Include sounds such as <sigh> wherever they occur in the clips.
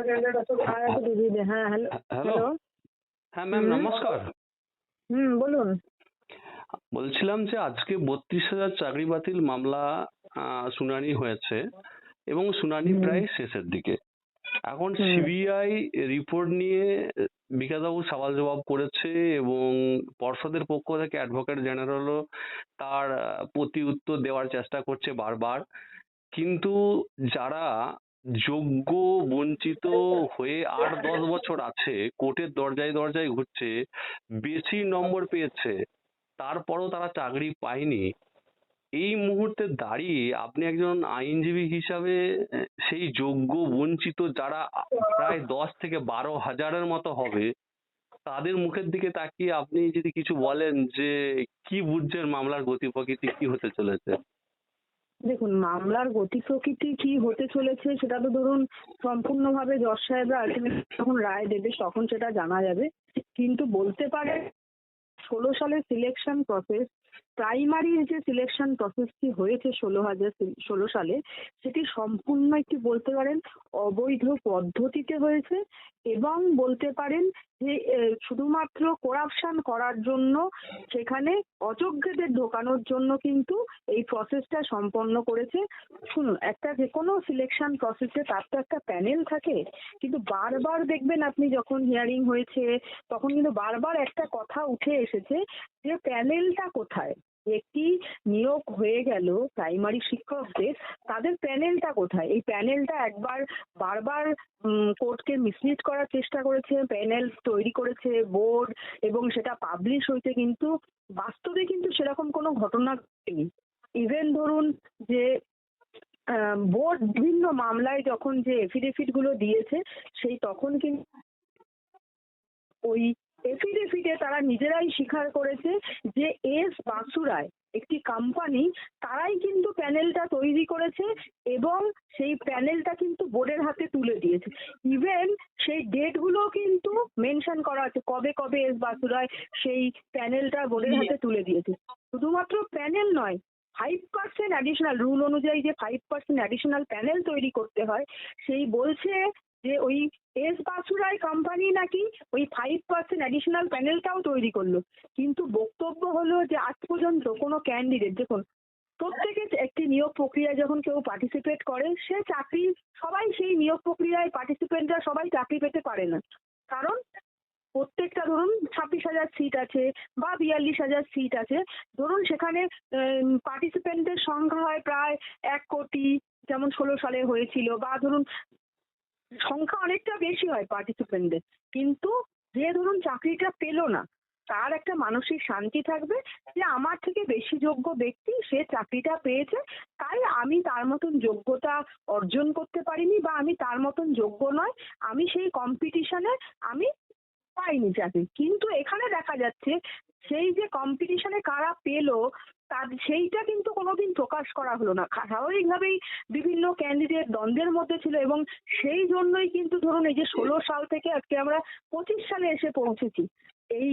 হ্যাঁ hello hello? হ্যাঁ ma'am নমস্কার। হুম বলুন। বলছিলাম যে আজকে বত্রিশ হাজার চাকরি বাতিল মামলা আহ, শুনানি হয়েছে এবং শুনানি প্রায় শেষের দিকে। এখন সিবিআই রিপোর্ট নিয়ে বিকাশবাবু সওয়াল জবাব করেছে এবং পর্ষদের পক্ষ থেকে অ্যাডভোকেট জেনারেলও তার প্রতি উত্তর দেওয়ার চেষ্টা করছে বারবার। কিন্তু যারা যোগ্য, বঞ্চিত হয়ে আট দশ বছর আছে, কোর্টের দরজায় দরজায় ঘুরছে, বেশি নম্বর পেয়েছে, তারপরও তারা চাকরি পায়নি। এই মুহূর্তে দাঁড়িয়ে আপনি একজন আইনজীবী হিসাবে, সেই যোগ্য, বঞ্চিত যারা প্রায় দশ থেকে বারো হাজারের মতো হবে, তাদের মুখের দিকে তাকিয়ে আপনি যদি কিছু বলেন যে, কি বুঝছেন মামলার গতি প্রকৃতি, কি হতে চলেছে? দেখুন, মামলার গতি প্রকৃতি কি হতে চলেছে সেটা তো ধরুন সম্পূর্ণভাবে জজ সাহেবরা আলটিমেট যখন রায় দেবে তখন সেটা জানা যাবে। কিন্তু বলতে পারে ষোলো সালের সিলেকশন প্রসেস প্রাইমারির যে সিলেকশন প্রসেসটি হয়েছে ষোলো হাজার ষোলো সালে, সেটি সম্পূর্ণ একটি বলতে পারেন অবৈধ পদ্ধতিতে হয়েছে। এবং বলতে পারেন যে শুধুমাত্র করাপশন করার জন্য সেখানে অযোগ্যদের ঢোকানোর জন্য কিন্তু এই প্রসেসটা সম্পন্ন করেছে। শুনুন, একটা যে কোনো সিলেকশন প্রসেসে তার তো একটা প্যানেল থাকে, কিন্তু বারবার দেখবেন আপনি যখন হিয়ারিং হয়েছে, তখন কিন্তু বারবার একটা কথা উঠে এসেছে যে প্যানেলটা কোথায়? একটি নিয়োগ হয়ে গেল প্রাইমারি শিক্ষকদের, তাদের প্যানেলটা কোথায়? এই প্যানেলটা একবার বারবার কোর্টকে মিসলিড করার চেষ্টা করেছে প্যানেল তৈরি করেছে বোর্ড এবং সেটা পাবলিশ হয়েছে, কিন্তু বাস্তবে কিন্তু সেরকম কোনো ঘটনা ঘটেনি। ইভেন ধরুন যে বোর্ড বিভিন্ন মামলায় যখন যে এফিডেভিটগুলো দিয়েছে, সেই তখন কিন্তু ওই এফিডেভিটে তারা নিজেরাই স্বীকার করেছে যে এস বাসুরায় একটি কোম্পানি তারাই কিন্তু প্যানেলটা তৈরি করেছে এবং সেই প্যানেলটা কিন্তু বোর্ডের হাতে তুলে দিয়েছে। ইভেন সেই ডেটগুলো কিন্তু মেনশন করা আছে কবে কবে এস বাসুরায় সেই প্যানেলটা বোর্ডের হাতে তুলে দিয়েছে। শুধুমাত্র প্যানেল নয় ফাইভ পার্সেন্ট অ্যাডিশনাল রুল অনুযায়ী যে ফাইভ পার্সেন্ট অ্যাডিশনাল প্যানেল তৈরি করতে হয় সেই বলছে যে ওই এস বাসুরাই কোম্পানি নাকি ওই ফাইভ পার্সেন্ট অ্যাডিশনাল প্যানেলটাও তৈরি করল। কিন্তু বক্তব্য হলো যে, আজ পর্যন্ত কোনো ক্যান্ডিডেট দেখুন, প্রত্যেকে একটি নিয়োগ প্রক্রিয়ায় যখন কেউ পার্টিসিপেট করে, সে চাকরি, সবাই সেই নিয়োগ প্রক্রিয়ায় পার্টিসিপেন্টরা সবাই চাকরি পেতে পারে না। কারণ প্রত্যেকটা, ধরুন, ছাব্বিশ হাজার সিট আছে বা বিয়াল্লিশ হাজার সিট আছে। ধরুন, সেখানে পার্টিসিপেন্টের সংখ্যা হয় প্রায় এক কোটি, যেমন ষোলো সালে হয়েছিল বা ধরুন সংখ্যা অনেকটা বেশি হয় পার্টিসিপেন্টদের কিন্তু যে ধরুন চাকরিটা পেল না, তার একটা মানসিক শান্তি থাকবে যে আমার থেকে বেশি যোগ্য ব্যক্তি সে চাকরিটা পেয়েছে, তাই আমি তার মতন যোগ্যতা অর্জন করতে পারিনি বা আমি তার মতন যোগ্য নয়, আমি সেই কম্পিটিশনে আমি পাইনি চাকরি। কিন্তু এখানে দেখা যাচ্ছে, সেই যে কম্পিটিশনে কারা পেল তার সেইটা কিন্তু কোনোদিন প্রকাশ করা হলো না। স্বাভাবিকভাবেই বিভিন্ন ক্যান্ডিডেট দ্বন্দ্বের মধ্যে ছিল এবং সেই জন্যই কিন্তু ধরুন এই যে ষোলো সাল থেকে আজকে আমরা পঁচিশ সালে এসে পৌঁছেছি। এই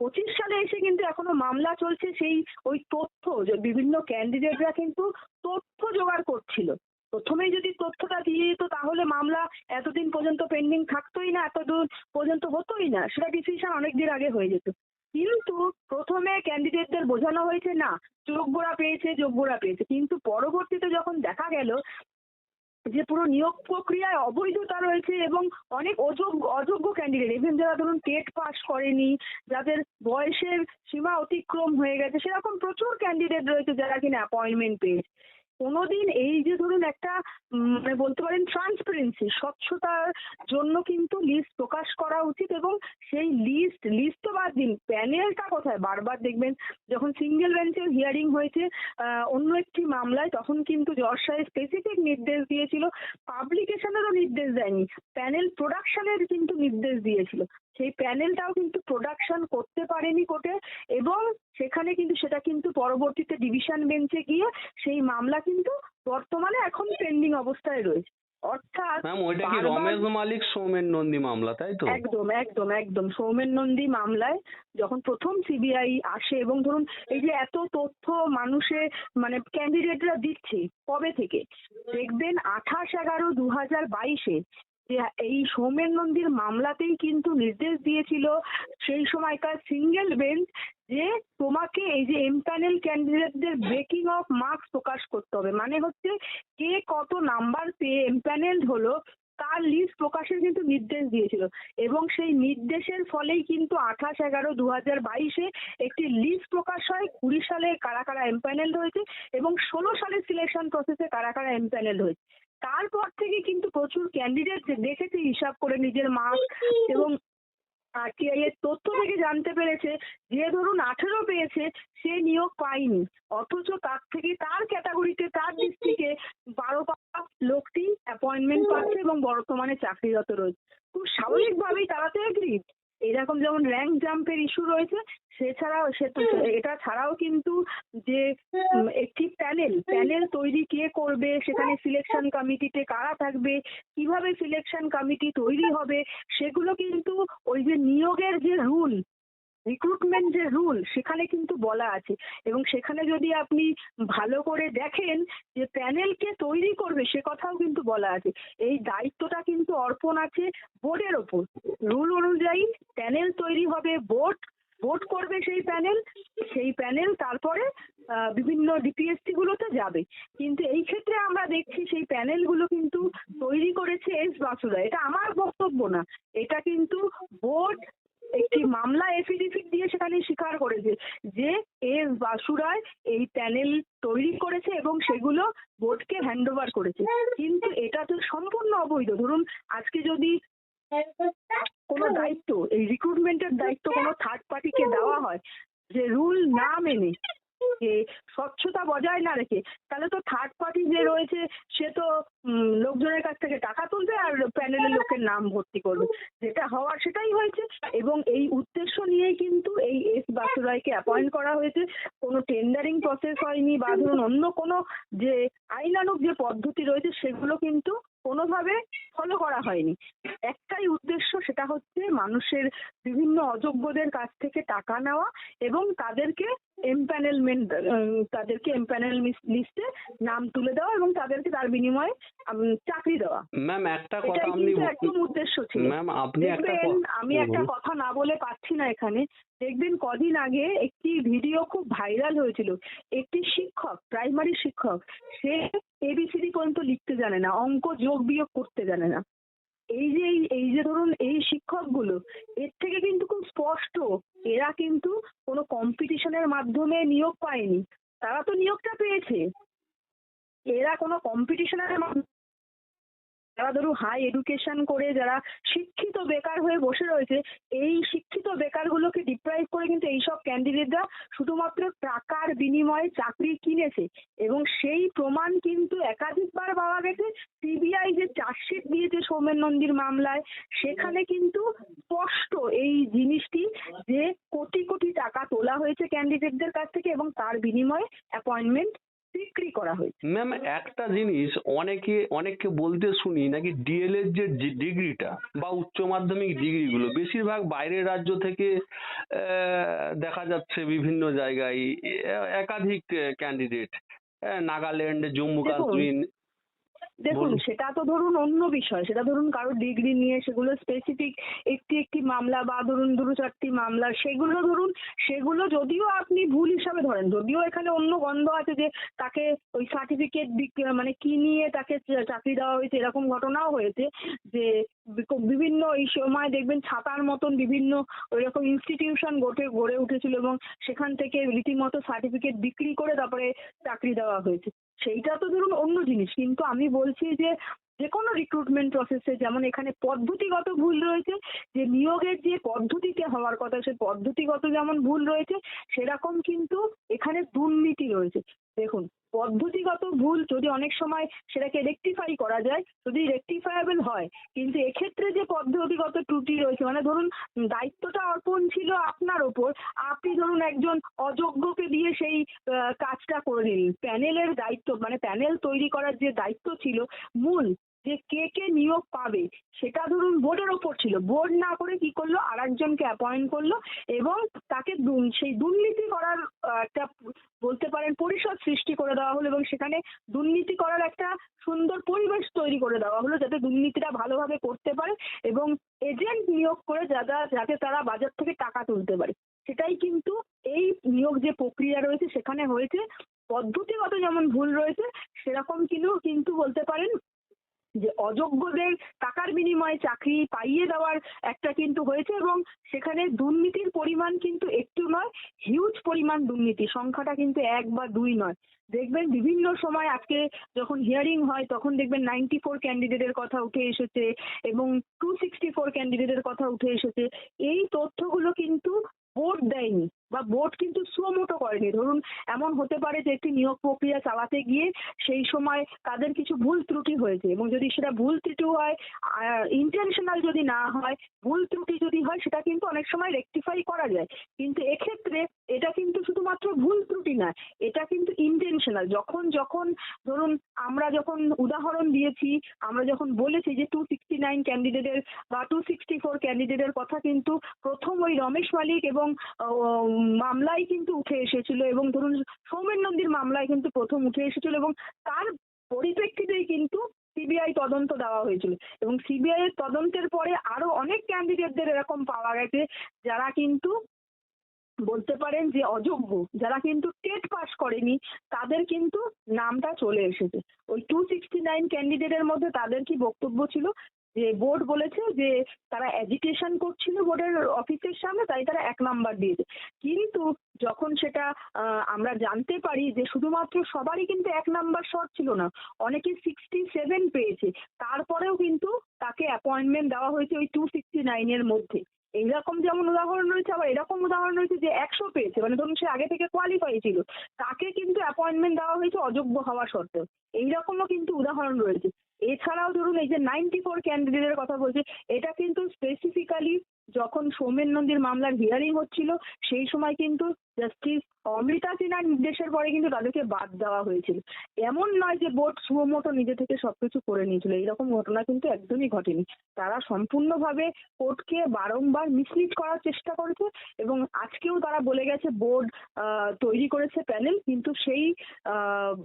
পঁচিশ সালে এসে কিন্তু এখনও মামলা চলছে সেই ওই তথ্য যে বিভিন্ন ক্যান্ডিডেটরা কিন্তু তথ্য জোগাড় করছিল। প্রথমেই যদি তথ্যটা দিয়ে দিত তাহলে মামলা এতদিন পর্যন্ত পেন্ডিং থাকতোই না, এতদূর পর্যন্ত হতোই না, সেটা ডিসিশন অনেক দিন আগে হয়ে যেত। কিন্তু প্রথমে ক্যান্ডিডেটদের বোঝানো হয়েছে, না, চোখ যোগ্যরা পেয়েছে যোগ্যরা পেয়েছে। কিন্তু পরবর্তীতে যখন দেখা গেল যে পুরো নিয়োগ প্রক্রিয়ায় অবৈধতা রয়েছে এবং অনেক অযোগ্য অযোগ্য ক্যান্ডিডেট ইভেন যারা ধরুন টেট পাস করেনি, যাদের বয়সের সীমা অতিক্রম হয়ে গেছে, সেরকম প্রচুর ক্যান্ডিডেট রয়েছে যারা কিনা অ্যাপয়েন্টমেন্ট পেয়েছে। কোনোদিন এই যে ধরুন একটা মানে বলতে পারেন ট্রান্সপারেন্সি স্বচ্ছতার জন্য কিন্তু লিস্ট প্রকাশ করা উচিত এবং সেই লিস্ট লিস্ট তো বাদ দিন প্যানেলটা কোথায়? বারবার দেখবেন যখন সিঙ্গেল বেঞ্চের হিয়ারিং হয়েছে অন্য একটি মামলায় তখন কিন্তু জজ সাহেব স্পেসিফিক নির্দেশ দিয়েছিল নির্দেশ দেয়নি। প্যানেল প্রোডাকশনের কিন্তু নির্দেশ দিয়েছিল। সেই প্যানেলটাও কিন্তু প্রোডাকশন করতে পারেনি কোর্টে এবং সেখানে কিন্তু সেটা কিন্তু পরবর্তীতে ডিভিশন বেঞ্চে গিয়ে সেই মামলা কিন্তু বর্তমানে এখন পেন্ডিং অবস্থায় রয়েছে। অর্থাৎ ম্যাম ওইটা কি রমেশ মালিক সৌমেন নন্দী মামলা তাই তো? একদম একদম একদম। সৌমেন নন্দী মামলায় যখন প্রথম সিবিআই আসে এবং ধরুন এই যে এত তথ্য মানুষে মানে ক্যান্ডিডেটরা দিচ্ছে কবে থেকে? দেখবেন আঠাশ এগারো দু হাজার বাইশে যে এই সৌমেন নন্দীর মামলাতেই কিন্তু নির্দেশ দিয়েছিল সেই সময়কার সিঙ্গেল বেঞ্চ যে তোমাকে এই যে এমপ্যানেল ক্যান্ডিডেটদের ব্রেকিং অফ মার্কস প্রকাশ করতে হবে। মানে হচ্ছে কে কত নাম্বার পেয়ে এমপ্যানেল হলো, তার লিস্ট প্রকাশের কিন্তু নির্দেশ দিয়েছিল। এবং সেই নির্দেশের ফলেই কিন্তু আঠাশ এগারো দু হাজার বাইশে একটি লিস্ট প্রকাশ হয়, কুড়ি সালে কারা কারা এমপ্যানেল হয়েছে এবং ষোলো সালে সিলেকশন প্রসেসে কারা কারা এমপ্যানেল হয়েছে। তারপর থেকে কিন্তু প্রচুর ক্যান্ডিডেট দেখেছে হিসাব করে নিজের মার্কস <laughs> এবং তথ্য থেকে জানতে পেরেছে যে ধরুন আঠেরো পেয়েছে সে নিয়োগ পায়নি। অথচ তার থেকে তার ক্যাটাগরিতে তার ডিস্ট্রিক্টে বারো পাওয়া লোকটি অ্যাপয়েন্টমেন্ট পাচ্ছে এবং বর্তমানে চাকরিরত রয়েছে। খুব স্বাভাবিকভাবেই তারা তো এগ্রিড এরকম যেমন র্যাঙ্ক জাম্পের ইস্যু রয়েছে সেছাড়াও সে তো এটা ছাড়াও কিন্তু যে একটি প্যানেল প্যানেল তৈরি কে করবে সেখানে সিলেকশন কমিটিতে কারা থাকবে কীভাবে সিলেকশন কমিটি তৈরি হবে সেগুলো কিন্তু ওই যে নিয়োগের যে রুল রিক্রুটমেন্ট যে রুল সেখানে কিন্তু বলা আছে। এবং সেখানে যদি আপনি ভালো করে দেখেন যে প্যানেলকে তৈরি করবে, সে কথাও কিন্তু বলা আছে। এই দায়িত্বটা কিন্তু অর্পণ আছে বোর্ডের ওপর। রুল অনুযায়ী প্যানেল তৈরি হবে বোর্ড ভোট করবে সেই প্যানেল সেই প্যানেল তারপরে বিভিন্ন ডিপিএসসি গুলোতে যাবে। কিন্তু এই ক্ষেত্রে আমরা দেখছি সেই প্যানেলগুলো কিন্তু তৈরি করেছে এস বাসুরা। এটা আমার বক্তব্য না। এটা কিন্তু বোর্ড একটি মামলা এফিডেভিট সেখানে স্বীকার করেছে, যে এস বাসুরায় এই প্যানেল তৈরি করেছে এবং সেগুলো বোর্ডকে হ্যান্ড ওভার করেছে। কিন্তু এটা তো সম্পূর্ণ অবৈধ। ধরুন, আজকে যদি কোনো দায়িত্ব, এই রিক্রুটমেন্টের দায়িত্ব কোনো থার্ড পার্টিকে দেওয়া হয়, যে রুল না মেনে যে স্বচ্ছতা বজায় না রেখে। তাহলে তো থার্ড পার্টি যে রয়েছে, সে তো লোকজনের কাছ থেকে টাকা তুলবে আর প্যানেলের লোকের নাম ভর্তি করবে। যেটা হওয়ার সেটাই হয়েছে এবং এই উদ্দেশ্য নিয়েই কিন্তু এই এস বাসুরায়কে অ্যাপয়েন্ট করা হয়েছে। কোনো টেন্ডারিং প্রসেস হয়নি বা ধরুন অন্য কোনো যে আইনানুগ যে পদ্ধতি রয়েছে, সেগুলো কিন্তু কোনোভাবে ফলো করা হয়নি। একটাই উদ্দেশ্য সেটা হচ্ছে মানুষের বিভিন্ন অযোগ্যদের কাছ থেকে টাকা নেওয়া এবং তাদেরকে এমপ্যানেলমেন্ট তাদেরকে এমপ্যানেল লিস্টে নাম তুলে দেওয়া এবং তাদেরকে তার বিনিময়ে চাকরি দেওয়া। ম্যাম একটা কথা আপনি একদম উদ্দেশ্য ছিল। ম্যাম আপনি একটা দেখবেন আমি একটা কথা না বলে পাচ্ছি না এখানে। দেখবেন কদিন আগে একটি ভিডিও খুব ভাইরাল হয়েছিল। একটি শিক্ষক প্রাইমারি শিক্ষক সে এবিসিডি পর্যন্ত লিখতে জানে না, অঙ্ক, যোগ, বিয়োগ করতে জানে না। এই যে, এই- যে ধরুন, এই শিক্ষকগুলো, এর থেকে কিন্তু খুব স্পষ্ট, এরা কিন্তু কোনো কম্পিটিশনের মাধ্যমে নিয়োগ পায়নি। তারা তো নিয়োগটা পেয়েছে। এরা কোনো কম্পিটিশনের মাধ্যমে যারা ধরুন হাই এডুকেশন করে যারা শিক্ষিত বেকার হয়ে বসে রয়েছে, এই শিক্ষিত বেকারগুলোকে ডিপ্রাইভ করে কিন্তু এইসব ক্যান্ডিডেটরা শুধুমাত্র টাকার বিনিময়ে চাকরি কিনেছে। এবং সেই প্রমাণ কিন্তু একাধিকবার পাওয়া গেছে। সিবিআই যে চার্জশিট দিয়েছে সৌমেন নন্দীর মামলায়, সেখানে কিন্তু স্পষ্ট এই জিনিসটি যে কোটি কোটি টাকা তোলা হয়েছে ক্যান্ডিডেটদের কাছ থেকে এবং তার বিনিময়ে অ্যাপয়েন্টমেন্ট বিক্রি করা হয়েছে। ম্যাম একটা জিনিস অনেকে অনেককে বলতে শুনি নাকি ডিএল এর যে ডিগ্রিটা বা উচ্চ মাধ্যমিক ডিগ্রিগুলো বেশিরভাগ বাইরের রাজ্য থেকে আহ, দেখা যাচ্ছে বিভিন্ন জায়গায় একাধিক ক্যান্ডিডেট নাগাল্যান্ড জম্মু কাশ্মীর দেখুন সেটা তো ধরুন অন্য বিষয়। সেটা ধরুন কারোর ডিগ্রি নিয়ে সেগুলো স্পেসিফিক একটি একটি মামলা বা ধরুন দুটো চারটি মামলা সেগুলো ধরুন সেগুলো যদিও আপনি ভুল হিসাবে ধরেন যদিও এখানে অন্য গন্ধ আছে যে তাকে ওই সার্টিফিকেট মানে কি নিয়ে তাকে চাকরি দেওয়া হয়েছে এরকম ঘটনাও হয়েছে যে বিভিন্ন এই সময় দেখবেন ছাতার মতন বিভিন্ন ওইরকম ইনস্টিটিউশন গড়ে গড়ে উঠেছিল এবং সেখান থেকে রীতিমতো সার্টিফিকেট বিক্রি করে তারপরে চাকরি দেওয়া হয়েছে। সেইটা তো ধরুন অন্য জিনিস। কিন্তু আমি বলছি যে যে কোনো রিক্রুটমেন্ট প্রসেসে যেমন এখানে পদ্ধতিগত ভুল রয়েছে, যে নিয়োগের যে পদ্ধতিতে হওয়ার কথা, সে পদ্ধতিগত যেমন ভুল রয়েছে, সেরকম কিন্তু এখানে দুর্নীতি রয়েছে। দেখুন, পদ্ধতিগত ভুল যদি অনেক সময় সেটাকে রেকটিফাই করা যায়, যদি রেকটিফায়াবল হয়, কিন্তু এক্ষেত্রে যে পদ্ধতিগত ত্রুটি রয়েছে মানে ধরুন, দায়িত্বটা অর্পণ ছিল আপনার ওপর, আপনি ধরুন একজন অযোগ্যকে দিয়ে সেই কাজটা করে নিলেন। প্যানেলের দায়িত্ব মানে প্যানেল তৈরি করার যে দায়িত্ব ছিল, মূল যে কে কে নিয়োগ পাবে, সেটা ধরুন বোর্ডের ওপর ছিল। বোর্ড না করে কি করল? আরেকজনকে অ্যাপয়েন্ট করল এবং তাকে সেই দুর্নীতি করার একটা বলতে পারেন পরিষদ সৃষ্টি করে দেওয়া হলো এবং সেখানে দুর্নীতি করার একটা সুন্দর পরিবেশ তৈরি করে দেওয়া হলো যাতে দুর্নীতিটা ভালোভাবে করতে পারে এবং এজেন্ট নিয়োগ করে যারা যাতে তারা বাজার থেকে টাকা তুলতে পারে। সেটাই কিন্তু এই নিয়োগ যে প্রক্রিয়া রয়েছে সেখানে হয়েছে। পদ্ধতিগত যেমন ভুল রয়েছে, সেরকম কিন্তু কিন্তু বলতে পারেন যে অযোগ্যদের টাকার বিনিময়ে চাকরি পাইয়ে দেওয়ার একটা কিন্তু হয়েছে এবং সেখানে দুর্নীতির পরিমাণ কিন্তু একটু নয় হিউজ পরিমাণ দুর্নীতি। সংখ্যাটা কিন্তু এক বা দুই নয়। দেখবেন বিভিন্ন সময় আজকে যখন হিয়ারিং হয়, তখন দেখবেন নাইনটি ফোর ক্যান্ডিডেটের কথা উঠে এসেছে এবং টু সিক্সটি ফোর ক্যান্ডিডেটের কথা উঠে এসেছে। এই তথ্যগুলো কিন্তু বোর্ড দেয়নি। বা বোর্ড কিন্তু সুমোটো করেনি। ধরুন, এমন হতে পারে যে একটি নিয়োগ প্রক্রিয়া চালাতে গিয়ে সেই সময় তাদের কিছু ভুল ত্রুটি হয়েছে এবং যদি সেটা ভুল ত্রুটি হয় ইন্টেনশনাল যদি না হয়, ভুল ত্রুটি যদি হয়, সেটা কিন্তু অনেক সময় রেকটিফাই করা যায়। কিন্তু এক্ষেত্রে এটা কিন্তু শুধুমাত্র ভুল ত্রুটি না, এটা কিন্তু ইন্টেনশনাল যখন যখন ধরুন, আমরা যখন উদাহরণ দিয়েছি, আমরা যখন বলেছি যে টু সিক্সটি নাইন ক্যান্ডিডেটের বা টু সিক্সটি ফোর ক্যান্ডিডেটের কথা কিন্তু প্রথম ওই রমেশ মালিক এবং মামলায় কিন্তু উঠে এসেছিল এবং ধরুন সৌমেন নন্দীর মামলায় কিন্তু প্রথম উঠে এসেছিল এবং তার পরিপ্রেক্ষিতেই কিন্তু সিবিআই তদন্ত দেওয়া হয়েছিল এবং সিবিআই এর তদন্তের পরে আরও অনেক ক্যান্ডিডেটদের এরকম পাওয়া গেছে যারা কিন্তু বলতে পারেন যে অযোগ্য, যারা কিন্তু টেট পাস করেনি, তাদের কিন্তু নামটা চলে এসেছে। ওই টু সিক্সটি নাইন ক্যান্ডিডেটের মধ্যে তাদের কি বক্তব্য ছিল? যে বোর্ড বলেছে যে তারা এজিটেশন করছিল বোর্ডের অফিসের সামনে, তাই তারা এক নাম্বার দিয়েছে। কিন্তু যখন সেটা আমরা জানতে পারি যে শুধুমাত্র সবারই কিন্তু এক নাম্বার শর্ট ছিল না, অনেকে সিক্সটি সেভেন পেয়েছে। তারপরেও কিন্তু তাকে অ্যাপয়েন্টমেন্ট দেওয়া হয়েছে ওই টু সিক্সটি নাইনের মধ্যে। এইরকম যেমন উদাহরণ রয়েছে, আবার এরকম উদাহরণ রয়েছে যে একশো পেয়েছে মানে ধরুন সে আগে থেকে কোয়ালিফাই ছিল, তাকে কিন্তু অ্যাপয়েন্টমেন্ট দেওয়া হয়েছে অযোগ্য হওয়া সত্ত্বেও। এইরকমও কিন্তু উদাহরণ রয়েছে। এছাড়াও ধরুন এই যে নাইনটি ফোর ক্যান্ডিডেটের কথা বলছি, এটা কিন্তু স্পেসিফিক্যালি যখন সৌমেন নন্দীর মামলার হিয়ারিং হচ্ছিল, সেই সময় কিন্তু জাস্টিস অমৃতা সিনহার নির্দেশের পরে কিন্তু তাদেরকে বাদ দেওয়া হয়েছিল। এমন নয় যে বোর্ড সুমোটো নিজে থেকে সবকিছু করে নিয়েছিল, এইরকম ঘটনা কিন্তু একদমই ঘটেনি। তারা সম্পূর্ণভাবে কোর্টকে বারংবার মিসলিড করার চেষ্টা করেছে এবং আজকেও তারা বলে গেছে, বোর্ড তৈরি করেছে প্যানেল, কিন্তু সেই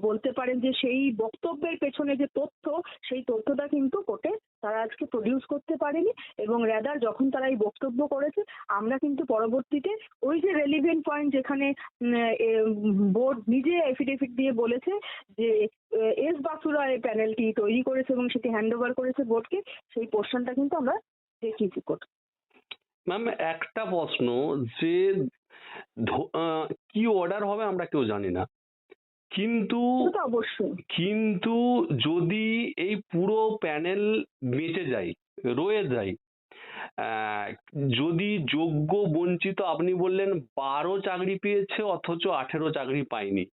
বলতে পারেন যে সেই বক্তব্যের পেছনে যে তথ্য, সেই তথ্যটা কিন্তু কোর্টে তারা আজকে প্রডিউস করতে পারেনি এবং র্যাদার যখন তারা এই বক্তব্য করেছে, আমরা কিন্তু পরবর্তীতে ওই যে রেলিভেন্ট পয়েন্ট যেখানে বোর্ড নিজে এফিডেভিট দিয়ে বলেছে যে এস বাসুরা এই প্যানেলটি তৈরি করেছে এবং সেটি হ্যান্ড ওভার করেছে বোর্ডকে। সেই পোর্শনটা কিন্তু আমরা দেখিয়েছি কোর্ট। ম্যাম একটা প্রশ্ন যে কি অর্ডার হবে আমরা কেউ জানি না। কিন্তু কিন্তু যদি এই পুরো প্যানেল বেঁচে যায় রয়ে যায় আহ, যদি যোগ্য বঞ্চিত আপনি বললেন বারো চাকরি পেয়েছে অথচ আঠেরো চাকরি পায়নি।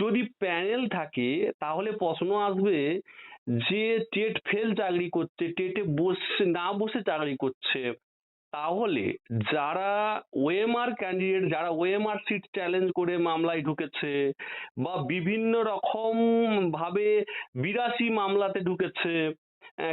যদি প্যানেল থাকে তাহলে প্রশ্ন আসবে যে টেট ফেল চাকরি করছে টেটে বসে না বসে চাকরি করছে তাহলে যারা ওএমআর ক্যান্ডিডেট যারা ওএমআর সিট চ্যালেঞ্জ করে মামলায় ঢুকেছে বা বিভিন্ন রকম ভাবে বিরাশি মামলাতে ঢুকেছে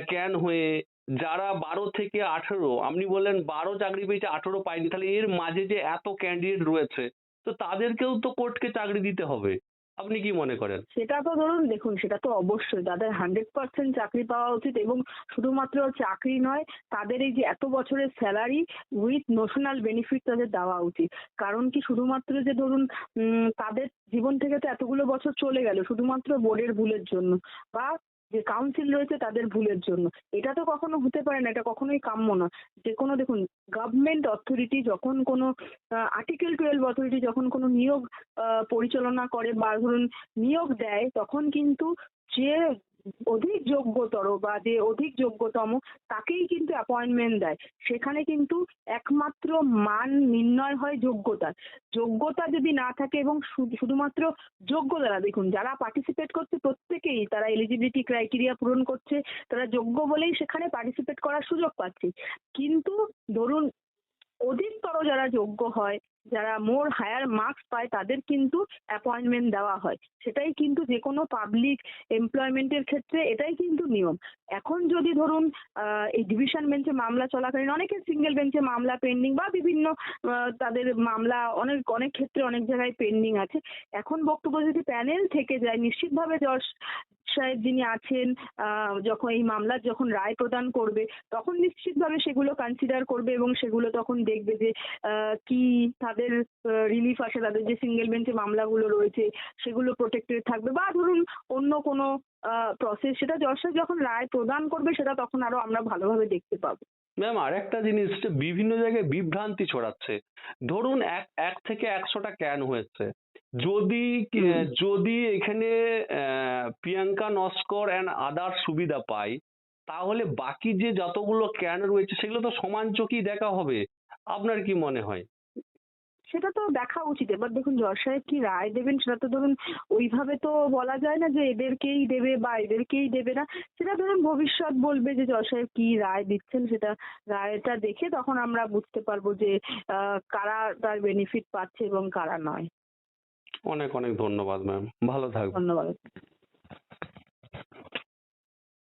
ক্যান হয়ে যারা বারো থেকে আঠেরো, আপনি বললেন বারো চাকরি পেয়েছে, আঠেরো পায়নি তাহলে এর মাঝে যে এত ক্যান্ডিডেট রয়েছে, তো তাদেরকেও তো কোর্টকে চাকরি দিতে হবে। আপনি কি মনে করেন? সেটা তো ধরুন, দেখুন, সেটা তো অবশ্যই তাদের হান্ড্রেড পার্সেন্ট চাকরি পাওয়া উচিত এবং শুধুমাত্র চাকরি নয়, তাদের এই যে এত বছরের স্যালারি উইথ নোশনাল বেনিফিট তাদের দেওয়া উচিত। কারণ কি শুধুমাত্র যে ধরুন তাদের জীবন থেকে তো এতগুলো বছর চলে গেল, শুধুমাত্র বোর্ডের ভুলের জন্য। বা যে কাউন্সিল রয়েছে তাদের ভুলের জন্য। এটা তো কখনো হতে পারে না, এটা কখনোই কাম্য না। যে কোনো, দেখুন গভর্নমেন্ট অথরিটি যখন কোনো আর্টিকেল টুয়েলভ অথরিটি যখন কোনো নিয়োগ পরিচালনা করে বা ধরুন নিয়োগ দেয়, তখন কিন্তু যে অধিক যোগ্যতর বা যে অধিক যোগ্যতম তাকেই কিন্তু অ্যাপয়েন্টমেন্ট দেয়। সেখানে কিন্তু একমাত্র মান নির্ণয় হয় যোগ্যতার। যোগ্যতা যদি না থাকে এবং শুধুমাত্র যোগ্যতারা দেখুন, যারা পার্টিসিপেট করছে প্রত্যেকেই, তারা এলিজিবিলিটি ক্রাইটেরিয়া পূরণ করছে, তারা যোগ্য বলেই সেখানে পার্টিসিপেট করার সুযোগ পাচ্ছে। কিন্তু ধরুন, অধিকতর যারা যোগ্য হয় যারা মোর হায়ার মার্কস পায়, তাদের কিন্তু অ্যাপয়েন্টমেন্ট দেওয়া হয়। সেটাই কিন্তু যে কোনো পাবলিক এমপ্লয়মেন্টের ক্ষেত্রে এটাই কিন্তু নিয়ম। এখন যদি ধরুন এই ডিভিশন বেঞ্চে মামলা চলাকালীন অনেকের সিঙ্গেল বেঞ্চে মামলা পেন্ডিং বা বিভিন্ন তাদের মামলা অনেক অনেক ক্ষেত্রে অনেক জায়গায় পেন্ডিং আছে। এখন বক্তব্য যদি প্যানেল থেকে যায়, নিশ্চিতভাবে জজ সাহেব যিনি আছেন যখন এই মামলার যখন রায় প্রদান করবে, তখন নিশ্চিতভাবে সেগুলো কনসিডার করবে এবং সেগুলো তখন দেখবে যে কি তাদের রিলিফ আছে, তাদের যে সিঙ্গেল বেঞ্চে মামলাগুলো রয়েছে, সেগুলো প্রোটেক্টেড থাকবে বা ধরুন অন্য কোনো প্রসেস সেটা সাহেব যখন রায় প্রদান করবে, সেটা তখন আরও আমরা ভালোভাবে দেখতে পাবো। ম্যাম আরেকটা জিনিস যে বিভিন্ন জায়গায় বিভ্রান্তি ছড়াচ্ছে। ধরুন এক এক থেকে একশোটা ক্যান হয়েছে। যদি যদি এখানে আহ, প্রিয়াঙ্কা নস্কর অ্যান্ড আদার সুবিধা পায় তাহলে বাকি যে যতগুলো ক্যান রয়েছে সেগুলো তো সমান চোখেই দেখা হবে। আপনার কি মনে হয়? সেটা তো দেখা উচিত। এবার দেখুন জজ সাহেব কি রায় দেবেন সেটা তো ধরুন ওইভাবে তো বলা যায় না যে এদেরকেই দেবে বা এদেরকেই দেবে না। সেটা ধরুন ভবিষ্যৎ বলবে যে জজ সাহেব কি রায় দিচ্ছেন সেটা রায়টা দেখে তখন আমরা বুঝতে পারব যে কারা তার বেনিফিট পাচ্ছে এবং কারা নয়। অনেক অনেক ধন্যবাদ ম্যাম ভালো থাকবেন। ধন্যবাদ।